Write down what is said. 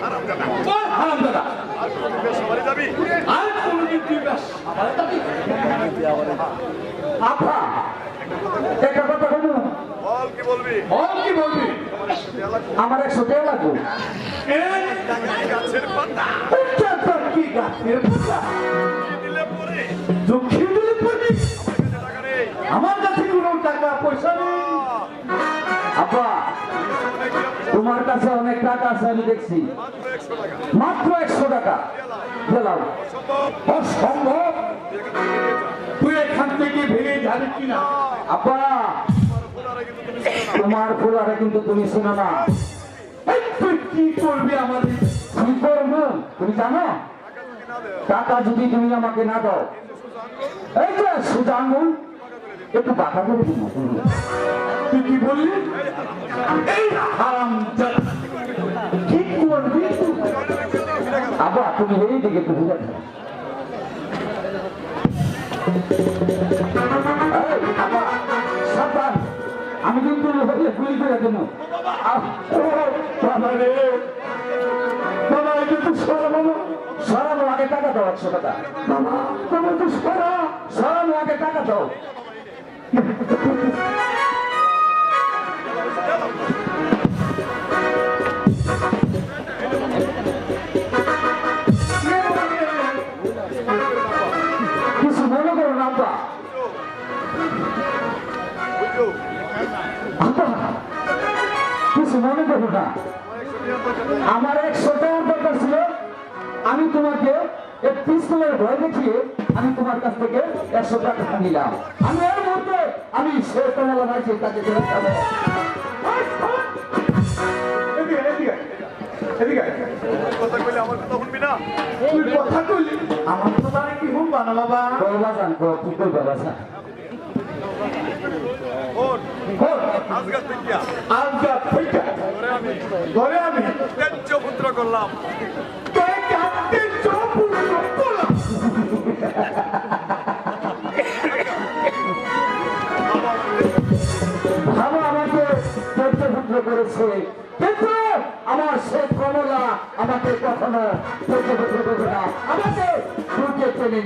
হারামজাদা বল একটা কথা কি বলবি? বল কি বলবি? আমার একশো টাকা লাগবে। এই গাছের পাতা। কি গাছের পাতা? কি দিলে পরে। দক্ষিণ দিলে আমার কাছে কোনো টাকা পয়সা নেই আপা তোমার কাছে অনেক টাকা আছে, আমি দেখছি। মাত্র একশো টাকা। গেলাম। সম্ভব অসম্ভব। তুই এখান থেকে বেরিয়ে যাবি কিনা? আপা। তোমার খোলাটা কিন্তু তুমি শোনো না। তুই কি করবি আমাদের? কি করব? তুমি জানো? টাকা যদি তুমি আমাকে না দাও। এই যে সুজা আঙ্গুল একটু বাঁকা করে তুই কি বললি? এই হারাম কি করবি? আবার তুমি এই দিকে সাবধান। আমি কিন্তু গুলি করে দেবো। বাবা এটা তো সরাবো সরাবো, আগে টাকা দাও একশো টাকা। তো সরা সরাবো আগে টাকা দাও। কিছু মনে করো না। আমার একশো টাকার দরকার ছিল। আমি তোমাকে পিস্তলের ভয় দেখিয়ে আমি তোমার কাছ থেকে একশো টাকা নিলাম। আমি এর মধ্যে আমি সে তোমার ভাইকে তাকে এদিকে, এদিকে, এদিকে। কথা কইলে আমার কথা শুনবি না? আমার তো তারে কি হুম বানা বাবা? জান কি ধরে আমি। পুত্র করলাম। ভালো আমাকে চরিত্রপুত্র করেছে। কিন্তু আমাকে কখনো চরিত্রপুত্র করবে না। আমাকে বুকে টেনে